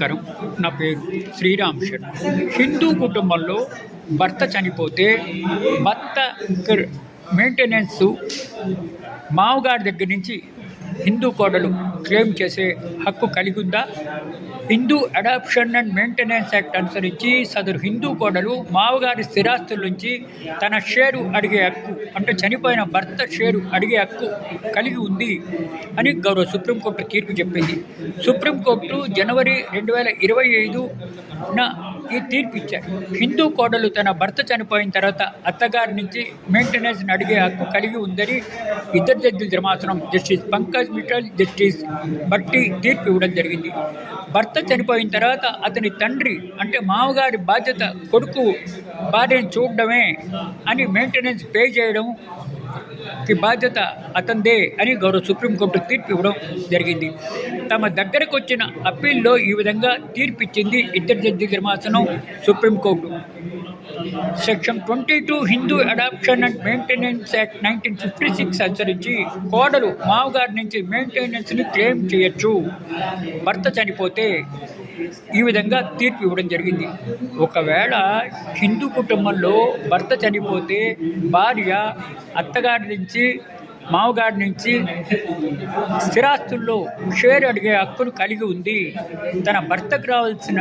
నమస్కారం. నా పేరు శ్రీరామ్ శర్మ హిందూ కుటుంబంలో భర్త చనిపోతే భర్త మెయింటెనెన్స్ మామగారి దగ్గర నుంచి హిందూ కోడలు క్లెయిమ్ చేసే హక్కు కలిగి ఉందా? Hindu adoption and maintenance act అనుసరించి సదరు హిందూ కోడలు మావగారి స్థిరాస్తుల నుంచి తన షేరు అడిగే హక్కు అంటే చనిపోయిన భర్త షేరు అడిగే హక్కు కలిగి ఉంది అని గౌరవ సుప్రీంకోర్టు తీర్పు చెప్పింది. సుప్రీంకోర్టు జనవరి రెండు వేల ఇరవై ఐదున ఈ తీర్పు ఇచ్చారు హిందూ కోడలు తన భర్త చనిపోయిన తర్వాత అత్తగారి నుంచి మెయింటెనెన్స్ అడిగే హక్కు కలిగి ఉందని ఇద్దరు జడ్జిల ధర్మాసనం జస్టిస్ పంకజ్ మిఠల్ జస్టిస్ బట్టి తీర్పు ఇవ్వడం జరిగింది. భర్త చనిపోయిన తర్వాత అతని తండ్రి అంటే మామగారి బాధ్యత కొడుకు భార్యను చూడడమే అని మెయింటెనెన్స్ పే చేయడం కి బాధ్యత అతందే అని గౌరవ సుప్రీంకోర్టు తీర్పు ఇవ్వడం జరిగింది. తమ దగ్గరకు వచ్చిన అప్పీల్లో ఈ విధంగా తీర్పు ఇచ్చింది ఇద్దరు జడ్జి ధర్మాసనం supreme court section twenty two Hindu adoption and maintenance act nineteen fifty six అనుసరించి కోడలు మామగారి నుంచి మెయింటెనెన్స్ని క్లెయిమ్ చేయొచ్చు. భర్త చనిపోతే ఈ విధంగా తీర్పు ఇవ్వడం జరిగింది. ఒకవేళ హిందూ కుటుంబంలో భర్త చనిపోతే భార్య అత్తగారి నుంచి మామగారి నుంచి స్థిరాస్తుల్లో షేర్ అడిగే హక్కును కలిగి ఉంది. తన భర్తకు రావాల్సిన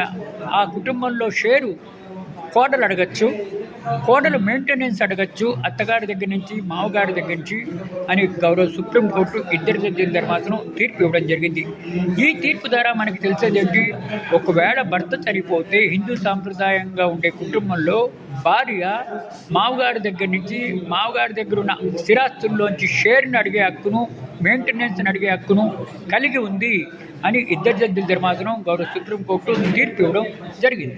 ఆ కుటుంబంలో షేరు కోడలు అడగచ్చు కోడలు మెయింటెనెన్స్ అడగచ్చు అత్తగారి దగ్గర నుంచి మామగారి దగ్గర నుంచి అని గౌరవ సుప్రీంకోర్టు ఇద్దరు జడ్జిల ధర్మాసనం తీర్పు ఇవ్వడం జరిగింది. ఈ తీర్పు ద్వారా మనకి తెలిసేది ఏంటి? ఒకవేళ భర్త చనిపోతే హిందూ సాంప్రదాయంగా ఉండే కుటుంబంలో భార్య మామగారి దగ్గర నుంచి మామగారి దగ్గర ఉన్న స్థిరాస్తుల్లోంచి షేర్ని అడిగే హక్కును మెయింటెనెన్స్ని అడిగే హక్కును కలిగి ఉంది అని ఇద్దరు జడ్జిల ధర్మాసనం గౌరవ సుప్రీంకోర్టు తీర్పు ఇవ్వడం జరిగింది.